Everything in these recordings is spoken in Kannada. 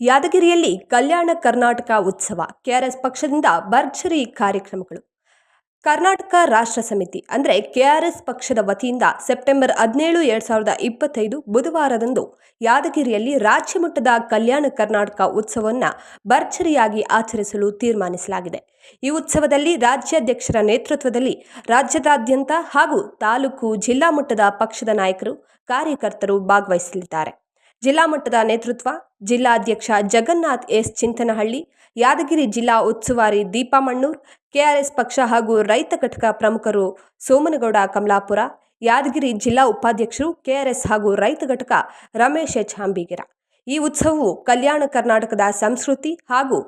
ಯಾದಗಿರಿಯಲ್ಲಿ ಕಲ್ಯಾಣ ಕರ್ನಾಟಕ ಉತ್ಸವ, ಕೆಆರ್ಎಸ್ ಪಕ್ಷದಿಂದ ಭರ್ಜರಿ ಕಾರ್ಯಕ್ರಮಗಳು. ಕರ್ನಾಟಕ ರಾಷ್ಟ್ರ ಸಮಿತಿ, ಅಂದರೆ ಕೆಆರ್ಎಸ್ ಪಕ್ಷದ ವತಿಯಿಂದ ಸೆಪ್ಟೆಂಬರ್ ಹದಿನೇಳು, ಎರಡು ಸಾವಿರದ ಇಪ್ಪತ್ತೈದು ಬುಧವಾರದಂದು ಯಾದಗಿರಿಯಲ್ಲಿ ರಾಜ್ಯಮಟ್ಟದ ಕಲ್ಯಾಣ ಕರ್ನಾಟಕ ಉತ್ಸವವನ್ನು ಭರ್ಜರಿಯಾಗಿ ಆಚರಿಸಲು ತೀರ್ಮಾನಿಸಲಾಗಿದೆ. ಈ ಉತ್ಸವದಲ್ಲಿ ರಾಜ್ಯಾಧ್ಯಕ್ಷರ ನೇತೃತ್ವದಲ್ಲಿ ರಾಜ್ಯದಾದ್ಯಂತ ಹಾಗೂ ತಾಲೂಕು ಜಿಲ್ಲಾ ಮಟ್ಟದ ಪಕ್ಷದ ನಾಯಕರು, ಕಾರ್ಯಕರ್ತರು ಭಾಗವಹಿಸಲಿದ್ದಾರೆ. ಜಿಲ್ಲಾ ಮಟ್ಟದ ನೇತೃತ್ವ ಜಿಲ್ಲಾಧ್ಯಕ್ಷ ಜಗನ್ನಾಥ್ ಎಸ್ ಚಿಂತನಹಳ್ಳಿ, ಯಾದಗಿರಿ ಜಿಲ್ಲಾ ಉಸ್ತುವಾರಿ ದೀಪಾ ಮಣ್ಣೂರ್, ಕೆಆರ್ಎಸ್ ಪಕ್ಷ ಹಾಗೂ ರೈತ ಘಟಕ ಪ್ರಮುಖರು ಸೋಮನಗೌಡ, ಕಮಲಾಪುರ, ಯಾದಗಿರಿ ಜಿಲ್ಲಾ ಉಪಾಧ್ಯಕ್ಷರು ಕೆಆರ್ಎಸ್ ಹಾಗೂ ರೈತ ಘಟಕ ರಮೇಶ್ ಎಚ್. ಹಾಂಬಿಗಿರ. ಈ ಉತ್ಸವವು ಕಲ್ಯಾಣ ಕರ್ನಾಟಕದ ಸಂಸ್ಕೃತಿ ಹಾಗೂ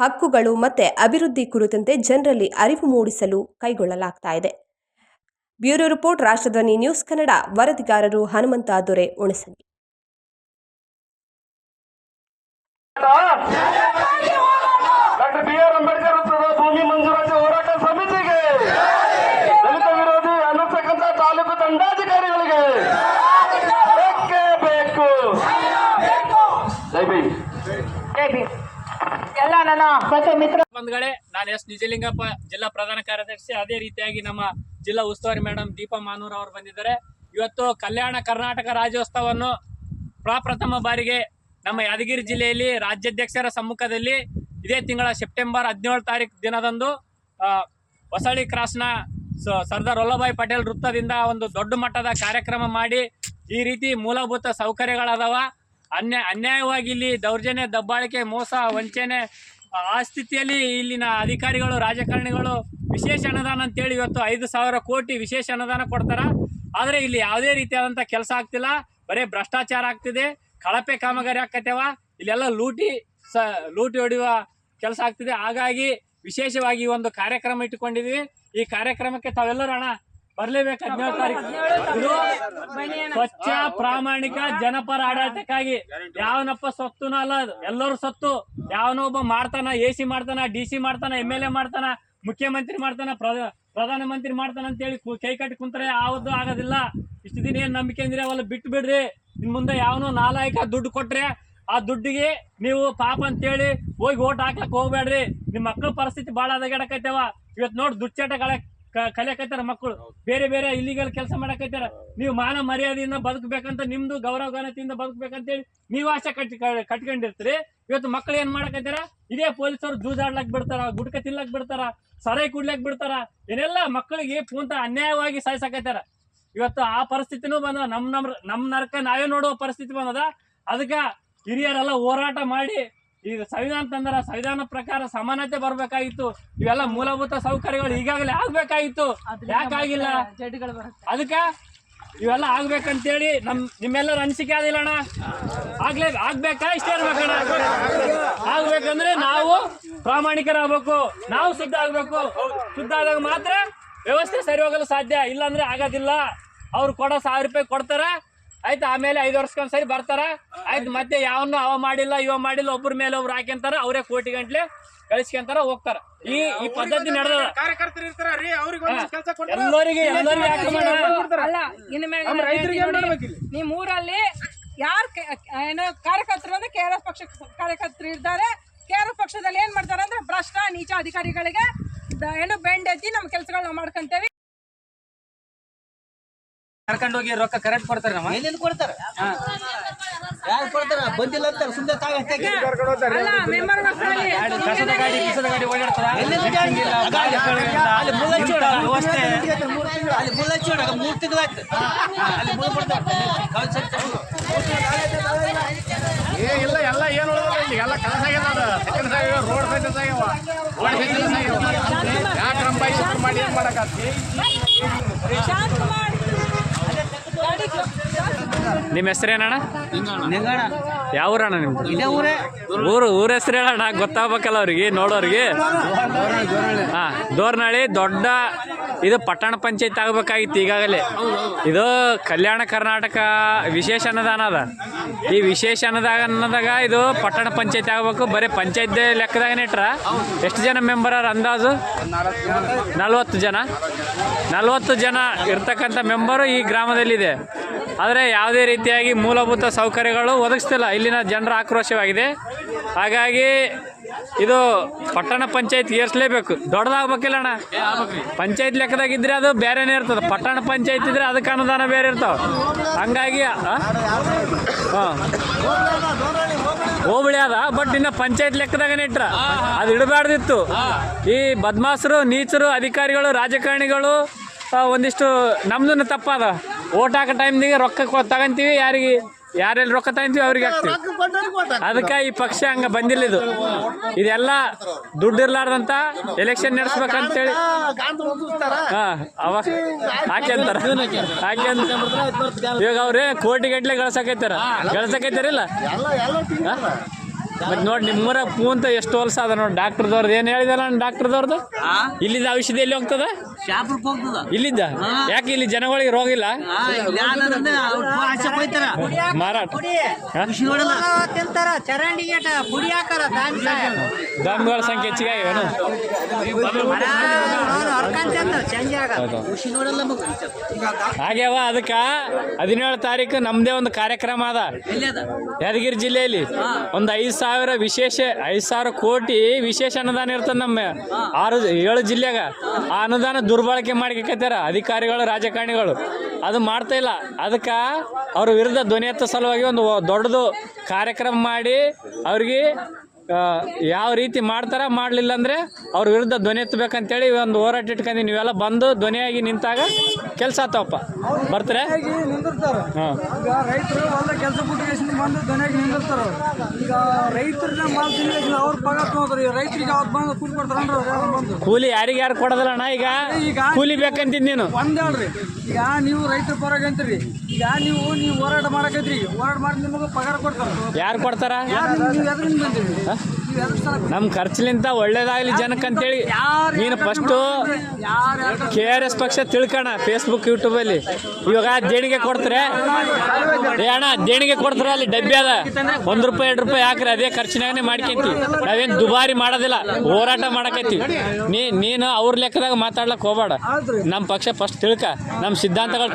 ಹಕ್ಕುಗಳು ಮತ್ತು ಅಭಿವೃದ್ಧಿ ಕುರಿತಂತೆ ಜನರಲ್ಲಿ ಅರಿವು ಮೂಡಿಸಲು ಕೈಗೊಳ್ಳಲಾಗ್ತಾ ಇದೆ. Bureau report, Rashtradhwani news Kannada, ವರದಿಗಾರರು Hanumantha Dore Unasagi doctor B R Ambedkar ವೃತ್ತದ ಭೂಮಿ ಮಂಜೂರಾತಿ ಹೋರಾಟ ಸಮಿತಿಗೆ ದಲಿತ ವಿರೋಧಿ ಅನ್ನತಕ್ಕಂಥ ತಾಲೂಕು ದಂಡಾಧಿಕಾರಿಗಳಿಗೆ ಬೇಕೇ ಬೇಕು. ಜೈ ಭೀಮ್. ಎಲ್ಲ ನನ್ನ ಮತ್ತೆ ಮಿತ್ರ ಬಂಧುಗಳೇ ನಾನು ಎಸ್ ನಿಜಲಿಂಗಪ್ಪ ಜಿಲ್ಲಾ ಪ್ರಧಾನ ಕಾರ್ಯದರ್ಶಿ. ಅದೇ ರೀತಿಯಾಗಿ ನಮ್ಮ ಜಿಲ್ಲಾ ಉಸ್ತುವಾರಿ ಮೇಡಮ್ ದೀಪಾ ಮಾನೂರ್ ಅವರು ಬಂದಿದ್ದಾರೆ. ಇವತ್ತು ಕಲ್ಯಾಣ ಕರ್ನಾಟಕ ರಾಜ್ಯೋತ್ಸವವನ್ನು ಪ್ರಪ್ರಥಮ ಬಾರಿಗೆ ನಮ್ಮ ಯಾದಗಿರಿ ಜಿಲ್ಲೆಯಲ್ಲಿ ರಾಜ್ಯಾಧ್ಯಕ್ಷರ ಸಮ್ಮುಖದಲ್ಲಿ ಇದೇ ತಿಂಗಳ ಸೆಪ್ಟೆಂಬರ್ ಹದಿನೇಳು ತಾರೀಕು ದಿನದಂದು ಹೊಸಳ್ಳಿ ಕ್ರಾಸ್ನ ಸರ್ದಾರ್ ವಲ್ಲಭಾಯ್ ಪಟೇಲ್ ವೃತ್ತದಿಂದ ಒಂದು ದೊಡ್ಡ ಮಟ್ಟದ ಕಾರ್ಯಕ್ರಮ ಮಾಡಿ ಈ ರೀತಿ ಮೂಲಭೂತ ಸೌಕರ್ಯಗಳದಾವ. ಅನ್ಯ, ಅನ್ಯಾಯವಾಗಿ ಇಲ್ಲಿ ದೌರ್ಜನ್ಯ, ದಬ್ಬಾಳಿಕೆ, ಮೋಸ, ವಂಚನೆ, ಆ ಸ್ಥಿತಿಯಲ್ಲಿ ಇಲ್ಲಿನ ಅಧಿಕಾರಿಗಳು, ರಾಜಕಾರಣಿಗಳು ವಿಶೇಷ ಅನುದಾನ ಅಂತೇಳಿ ಇವತ್ತು ಐದು ಸಾವಿರ ಕೋಟಿ ವಿಶೇಷ ಅನುದಾನ ಕೊಡ್ತಾರ. ಆದರೆ ಇಲ್ಲಿ ಯಾವುದೇ ರೀತಿಯಾದಂಥ ಕೆಲಸ ಆಗ್ತಿಲ್ಲ. ಬರೀ ಭ್ರಷ್ಟಾಚಾರ ಆಗ್ತಿದೆ. ಕಳಪೆ ಕಾಮಗಾರಿ ಆಕತ್ಯಾವ ಇಲ್ಲೆಲ್ಲ ಲೂಟಿ ಸ, ಲೂಟಿ ಹೊಡೆಯುವ ಕೆಲಸ ಆಗ್ತಿದೆ. ಹಾಗಾಗಿ ವಿಶೇಷವಾಗಿ ಒಂದು ಕಾರ್ಯಕ್ರಮ ಇಟ್ಟುಕೊಂಡಿದ್ವಿ. ಈ ಕಾರ್ಯಕ್ರಮಕ್ಕೆ ತಾವೆಲ್ಲರೂ ಅಣ್ಣ ಬರ್ಲೇಬೇಕು ಹದಿನೇಳು ತಾರೀಕು. ಸ್ವಚ್ಛ, ಪ್ರಾಮಾಣಿಕ, ಜನಪರ ಆಡಳಿತಕ್ಕಾಗಿ. ಯಾವನಪ್ಪ ಸೊತ್ತುನ ಅಲ್ಲ. ಎಲ್ಲರೂ ಸತ್ತು. ಯಾವನೊಬ್ಬ ಮಾಡ್ತಾನ, ಎ ಸಿ ಮಾಡ್ತಾನ, ಡಿ ಸಿ ಮಾಡ್ತಾನ, ಎಂ ಎಲ್ ಎ ಮಾಡ್ತಾನ, ಮುಖ್ಯಮಂತ್ರಿ ಮಾಡ್ತಾನ, ಪ್ರ ಪ್ರಧಾನ ಮಂತ್ರಿ ಮಾಡ್ತಾನ ಅಂತೇಳಿ ಕೈ ಕಟ್ಟಿ ಕುಂತ್ರೆ ಯಾವ್ದು ಆಗೋದಿಲ್ಲ. ಇಷ್ಟು ದಿನ ಏನ್ ನಂಬಿಕೆ ಅಂದ್ರೆ? ಅವೆಲ್ಲ ಬಿಟ್ಟು ಬಿಡ್ರಿ. ಇನ್ ಮುಂದೆ ಯಾವನೋ ನಾಲಾಯಕ ದುಡ್ಡು ಕೊಟ್ರೆ ಆ ದುಡ್ಡಿಗೆ ನೀವು ಪಾಪ ಅಂತೇಳಿ ಹೋಗಿ ಓಟ್ ಹಾಕ್ಲಕ್ ಹೋಗ್ಬೇಡ್ರಿ. ನಿಮ್ ಮಕ್ಳ ಪರಿಸ್ಥಿತಿ ಬಹಳ ಅದಗಡಕೈತವ ಇವತ್ ನೋಡ್ ಕಳೆ ಕಲಿಯಕೈತಾರ ಮಕ್ಕಳು ಬೇರೆ ಬೇರೆ ಇಲ್ಲಿಗಲ್ ಕೆಲಸ ಮಾಡಕೈತಾರ. ನೀವು ಮಾನ ಮರ್ಯಾದೆಯಿಂದ ಬದುಕಬೇಕಂತ ನಿಮ್ದು ಗೌರವ ಘನತೆಯಿಂದ ಬದುಕಬೇಕಂತೇಳಿ ನೀವು ಆಸೆ ಕಟ್ಟಿ ಕಟ್ಕೊಂಡಿರ್ತೀರಿ. ಇವತ್ತು ಮಕ್ಳು ಏನ್ ಮಾಡಕೈತಾರ? ಇದೇ ಪೊಲೀಸರು ಜೂಜಾಡ್ಲಕ್ ಬಿಡ್ತಾರ ಗುಡ್ಕ ತಿನ್ಲಕ್ ಬಿಡ್ತಾರ, ಸರೈ ಕುಡ್ಲಕ್ ಬಿಡ್ತಾರ. ಏನೆಲ್ಲ ಮಕ್ಕಳಿಗೆ ಪೂಂತ ಅನ್ಯಾಯವಾಗಿ ಸಾಯಿಸಕೈತಾರ. ಇವತ್ತು ಆ ಪರಿಸ್ಥಿತಿನೂ ಬಂದ ನಮ್ ನಮ್ ನಮ್ ನರಕ ನಾವೇ ನೋಡುವ ಪರಿಸ್ಥಿತಿ ಬಂದದ. ಅದಕ್ಕ ಹಿರಿಯರೆಲ್ಲ ಹೋರಾಟ ಮಾಡಿ ಈಗ ಸಂವಿಧಾನ ತಂದರ ಸಂವಿಧಾನ ಪ್ರಕಾರ ಸಮಾನತೆ ಬರ್ಬೇಕಾಗಿತ್ತು. ಇವೆಲ್ಲ ಮೂಲಭೂತ ಸೌಕರ್ಯಗಳು ಈಗಾಗಲೇ ಆಗ್ಬೇಕಾಗಿತ್ತು. ಯಾಕಾಗಿಲ್ಲ ಅದಕ್ಕೆ ಇವೆಲ್ಲ ಆಗ್ಬೇಕಂತೇಳಿ ನಮ್ ನಿಮ್ಮೆಲ್ಲರ ಅನಿಸಿಕೆ ಆಗಿಲ್ಲ ಅಣ್ಣ. ಆಗ್ಲೇ ಆಗ್ಬೇಕಾ? ಇಷ್ಟೇ ಇರ್ಬೇಕಣ್ಣ. ಆಗ್ಬೇಕಂದ್ರೆ ನಾವು ಪ್ರಾಮಾಣಿಕರಾಗಬೇಕು. ನಾವು ಶುದ್ಧ ಆಗ್ಬೇಕು. ಶುದ್ಧ ಆದಾಗ ಮಾತ್ರ ವ್ಯವಸ್ಥೆ ಸರಿ ಹೋಗಲು ಸಾಧ್ಯ. ಇಲ್ಲಾಂದ್ರೆ ಆಗೋದಿಲ್ಲ. ಅವ್ರು ಕೊಡೋ ಸಾವಿರ ರೂಪಾಯಿ ಕೊಡ್ತಾರ ಆಯ್ತು ಆಮೇಲೆ ಐದು ವರ್ಷಕ್ಕೊಂದ್ಸರಿ ಬರ್ತಾರ ಆಯ್ತು ಮತ್ತೆ ಯಾವನ್ನು ಅವ ಮಾಡಿಲ್ಲ ಇವ ಮಾಡಿಲ್ಲ ಒಬ್ರ ಮೇಲೆ ಒಬ್ರು ಹಾಕ್ಯಂತಾರ ಅವರೇ ಕೋಟಿ ಗಂಟ್ಲೆ ಕಳಿಸ್ಕೊಂತಾರ ಹೋಗ್ತಾರ. ಈ ಈ ಪದ್ಧತಿ ನಡೆದ ಎಲ್ಲರಿಗೆ ನಿಮ್ ಊರಲ್ಲಿ ಯಾರ್ ಏನೋ ಕಾರ್ಯಕರ್ತರು ಅಂದ್ರೆ ಕೆ ಆರ್ ಎಸ್ ಪಕ್ಷ ಕಾರ್ಯಕರ್ತರು ಇರ್ತಾರೆ ಕೆ ಆರ್ ಎಸ್ ಪಕ್ಷದಲ್ಲಿ ಏನ್ ಮಾಡ್ತಾರೆ ಅಂದ್ರೆ ಭ್ರಷ್ಟ ನೀಚ ಅಧಿಕಾರಿಗಳಿಗೆ ಏನು ಏನು ಬೆಂಡೆತ್ತಿ ನಮ್ಮ ಕೆಲಸಗಳನ್ನ ಮಾಡ್ಕೊಂತೇವೆ. ಕರ್ಕೊಂಡು ಹೋಗಿ ರೊಕ್ಕ ಕರೆಕ್ಟ್ ಕೊಡ್ತಾರೆ ನಮ್ಮ. ಎಲ್ಲಿಂದ ಕೊಡ್ತಾರ? ಯಾರು ಕೊಡ್ತಾರ? ಬಂದಿಲ್ಲ ಅಂತ ಸುಮ್ಮನೆ ತಾವೇ ಅಲ್ಲ ಮೆಂಬರ್ ಮಕ್ಕಳಲ್ಲಿ ಕಸದ ಗಾಡಿ ಕಿಸದ ಗಾಡಿ ಓಡಾಡ್ತಾರ ಅಲ್ಲಿ ಮುಳ್ಳಚ್ಚಿ ಹೊಡ್ಯಾಗ ವ್ಯವಸ್ಥೆ ಅಲ್ಲಿ ಮುಳ್ಳಚ್ಚಿ ಹೊಡ್ಯಾಗ ಮೂರ್ ತಿಂಗಳಾಯ್ತು ಅಲ್ಲಿ ಮುಳ್ಳು ಬಿಡ್ತಾರೆ ಏ ಇಲ್ಲ ಎಲ್ಲ ಏನು ಉಳಿದಿಲ್ಲ ಇಲ್ಲಿ? ಎಲ್ಲ ಕೆಲಸ ಆಗ್ಯದ ಸೆಕೆಂಡ್ ಆಗ್ಯಾವ ರೋಡ್ ಸೈಡ್ ಆಗ್ಯಾವ. ರೋಡ್ ಸೈಡ್ ಆಗ್ಯಾವ. ಯಾಕೆ ನಮ್ಮ ಬಾಯಿ ಮಾಡಿ ಏನು ಮಾಡಕತ್ತಿ ಶಾಂತ ಮಾಡಿ ಗಾಡಿ ನಿಮ್ಮ ಹೆಸರೇನಣ್ಣ ಯಾವ ಊರಣ್ಣ ನಿಮ್ದು? ಊರೇ. ಊರು ಊರ ಹೆಸರು ಹೇಳಣ್ಣ ಗೊತ್ತಾಗ್ಬೇಕಲ್ಲ ಅವ್ರಿಗೆ ನೋಡೋರಿಗೆ. ಹಾ ದೋರ್ನಾಳಿ ದೊಡ್ಡ ಇದು ಪಟ್ಟಣ ಪಂಚಾಯತ್ ಆಗಬೇಕಾಗಿತ್ತು ಈಗಾಗಲೇ. ಇದು ಕಲ್ಯಾಣ ಕರ್ನಾಟಕ ವಿಶೇಷ ಅನುದಾನ ಅದ. ಈ ವಿಶೇಷ ಅನುದಾನದಾಗ ಇದು ಪಟ್ಟಣ ಪಂಚಾಯತ್ ಆಗಬೇಕು. ಬರೀ ಪಂಚಾಯತ್ ಲೆಕ್ಕದಾಗ ಇಟ್ರ. ಎಷ್ಟು ಜನ ಮೆಂಬರ್ ಅರ ಅಂದಾಜು? ನಲ್ವತ್ತು ಜನ. ನಲ್ವತ್ತು ಜನ ಇರ್ತಕ್ಕಂಥ ಮೆಂಬರು ಈ ಗ್ರಾಮದಲ್ಲಿದೆ. ಆದರೆ ಯಾವುದೇ ರೀತಿಯಾಗಿ ಮೂಲಭೂತ ಸೌಕರ್ಯಗಳು ಒದಗಿಸ್ತಿಲ್ಲ. ಇಲ್ಲಿನ ಜನರ ಆಕ್ರೋಶವಾಗಿದೆ. ಹಾಗಾಗಿ ಇದು ಪಟ್ಟಣ ಪಂಚಾಯತ್ ಏರ್ಸ್ಲೇಬೇಕು. ದೊಡ್ಡದಾಗಬೇಕಿಲ್ಲ ಅಣ್ಣ. ಪಂಚಾಯತ್ ಲೆಕ್ಕದಾಗಿದ್ರೆ ಅದು ಬೇರೆನೇ ಇರ್ತದೆ. ಪಟ್ಟಣ ಪಂಚಾಯತ್ ಇದ್ರೆ ಅದಕ್ಕೆ ಅನುದಾನ ಬೇರೆ ಇರ್ತಾವ. ಹಂಗಾಗಿ ಹಾಂ. ಹೋಬಳಿ ಅದ ಬಟ್ ಇನ್ನ ಪಂಚಾಯತ್ ಲೆಕ್ಕದಾಗನೇ ಇಟ್ರ. ಅದು ಇಡಬಾರ್ದಿತ್ತು. ಈ ಬದ್ಮಾಸರು ನೀಚರು ಅಧಿಕಾರಿಗಳು ರಾಜಕಾರಣಿಗಳು ಒಂದಿಷ್ಟು ನಮ್ದು ತಪ್ಪದ. ಓಟ್ ಹಾಕೋ ಟೈಮ್ದಿಗೆ ರೊಕ್ಕ ತಗೊಂತೀವಿ ಯಾರಿಗೆ ಯಾರೆಲ್ಲಿ ರೊಕ್ಕ ತಗಂತೀವಿ ಅವ್ರಿಗೆ ಹಾಕ್ತೀವಿ. ಅದಕ್ಕೆ ಈ ಪಕ್ಷ ಹಂಗ ಬಂದಿಲ್ಲ ಇದು. ಇದೆಲ್ಲ ದುಡ್ಡು ಇರ್ಲಾರ್ದಂತ ಎಲೆಕ್ಷನ್ ನಡೆಸ್ಬೇಕಂತೇಳಿ ಹಾ ಅವಾಗ ಹಾಕ್ಯಂತಾರ ಹಾಕ್ಯಂತ ಇವಾಗ ಅವ್ರೆ ಕೋಟಿ ಗಟ್ಲೆ ಗಳಿಸಕೈತಾರ? ಗಳಿಸಕೈತಾರಿಲ್ಲ? ಮತ್ತೆ ನೋಡಿ ನಿಮ್ಮೂರ ಪೂಂತ ಎಷ್ಟು ಹೊಲ್ಸ ಅದ ನೋಡಿ. ಡಾಕ್ಟರ್ದವ್ರದ್ದು ಏನು ಹೇಳಿದಲ್ಲ ಡಾಕ್ಟರ್ದವ್ರದ್ದು ಇಲ್ಲಿಂದ ಔಷಧಿ ಎಲ್ಲಿ ಹೋಗ್ತದ? ಹೋಗ್ತದ ಇಲ್ಲಿದ್ದ ಯಾಕೆ ಇಲ್ಲಿ ಜನಗಳಿಗೆ ರೋಗ ಇಲ್ಲ? ಮಾರಾಟ. ಪುಡಿ ದಮ್ಗಳ ಸಂಖ್ಯೆ ಹೆಚ್ಚಿಗೆ ಆಗಿವೇನು? ಅದಕ್ಕ ಹದಿನೇಳು ತಾರೀಕು ನಮ್ದೇ ಒಂದು ಕಾರ್ಯಕ್ರಮ ಅದ. ಯಾದಗಿರಿ ಜಿಲ್ಲೆಯಲ್ಲಿ. ಒಂದು ಐದು ಸಾವಿರ ವಿಶೇಷ ಐದು ಸಾವಿರ ಕೋಟಿ ವಿಶೇಷ ಅನುದಾನ ಇರ್ತದೆ ನಮ್ಮ ಆರು ಏಳು ಜಿಲ್ಲೆಗ ಆ ಅನುದಾನ ದುರ್ಬಳಕೆ ಮಾಡ್ಕೈತಾರ ಅಧಿಕಾರಿಗಳು ರಾಜಕಾರಣಿಗಳು. ಅದು ಮಾಡ್ತಾ ಇಲ್ಲ. ಅದಕ್ಕೆ ಅವ್ರ ವಿರುದ್ಧ ಧ್ವನಿ ಎತ್ತ ಸಲುವಾಗಿ ಒಂದು ದೊಡ್ಡದು ಕಾರ್ಯಕ್ರಮ ಮಾಡಿ ಅವ್ರಿಗೆ ಯಾವ ರೀತಿ ಮಾಡ್ತಾರ ಮಾಡಲಿಲ್ಲ ಅಂದರೆ ಅವ್ರ ವಿರುದ್ಧ ಧ್ವನಿ ಎತ್ತಬೇಕಂತೇಳಿ ಒಂದು ಹೋರಾಟ ಇಟ್ಕೊಂಡು ನೀವೆಲ್ಲ ಬಂದು ಧ್ವನಿಯಾಗಿ ನಿಂತಾಗ ಕೆಲಸ ಆತವಪ್ಪ. ಬರ್ತಾರೆ? ಹಾಂ. ರೈತರು ಬಂದು ದನಿಯಾಗಿ ನಿಂದಿರ್ತಾರೆ ಅವ್ರು. ಈಗ ರೈತರನ್ನ ಮಾಲ್ ತಿನ್ಬೇಕು ಅವ್ರ ಪಗಾರ ತಗೋತಾರೆ. ರೈತರಿಗೆ ಅವ್ರು ಬಂದು ಕೂಲಿ ಕೊಡ್ತಾರನ್ರಿ ಅವ್ರು ಯಾರು ಬಂದು. ಕೂಲಿ ಯಾರಿಗೆ ಯಾರು ಕೊಡೋದಿಲ್ಲ ಅಣ್ಣ ಈಗ? ಈಗ ಕೂಲಿ ಬೇಕಂತೀನಿ ನೀನು. ಒಂದೇಳ್ರಿ. ಈಗ ನೀವು ರೈತರ ಪರವಾಗಿ ಅಂತೀರಿ. ಈಗ ನೀವು ನೀವು ಹೋರಾಟ ಮಾಡಕೈತ್ರಿ ಹೋರಾಟ ಮಾಡಿ ನಿಮಗೆ ಪಗಾರ ಕೊಡ್ತಾರ. ಯಾರು ಕೊಡ್ತಾರ? ಯಾರು ನೀವು ಎದ್ರಿಂದ ಬಂದಿರಿ? ನಮ್ಮ ಖರ್ಚಿಲಿಂತ ಒಳ್ಳೇದಾಗ್ಲಿ ಜನಕ್ಕೆ ಅಂತೇಳಿ. ಹೇಳಿ ನೀನು ಫಸ್ಟು ಕೆ ಆರ್ ಎಸ್ ಪಕ್ಷ ತಿಳ್ಕಣ ಫೇಸ್ಬುಕ್ ಯೂಟ್ಯೂಬಲ್ಲಿ ಇವಾಗ ದೇಣಿಗೆ ಕೊಡ್ತಾರೆ. ಏ ಅಣ್ಣ ದೇಣಿಗೆ ಕೊಡ್ತಾರೆ ಅಲ್ಲಿ ಡಬ್ಬಿ ಅದ. ಒಂದ್ ರೂಪಾಯಿ ಎರಡು ರೂಪಾಯಿ ಹಾಕ್ರಿ ಅದೇ ಖರ್ಚಿನಾಗನೇ ಮಾಡ್ಕೊಂತೀವಿ ನಾವೇನ್ ದುಬಾರಿ ಮಾಡೋದಿಲ್ಲ ಹೋರಾಟ ಮಾಡಕೈತಿ. ನೀ ನೀನು ಅವ್ರ ಲೆಕ್ಕದಾಗ ಮಾತಾಡ್ಲಕ್ ಹೋಗ್ಬೇಡ. ನಮ್ಮ ಪಕ್ಷ ಫಸ್ಟ್ ತಿಳ್ಕ ನಮ್ಮ ಸಿದ್ಧಾಂತಗಳು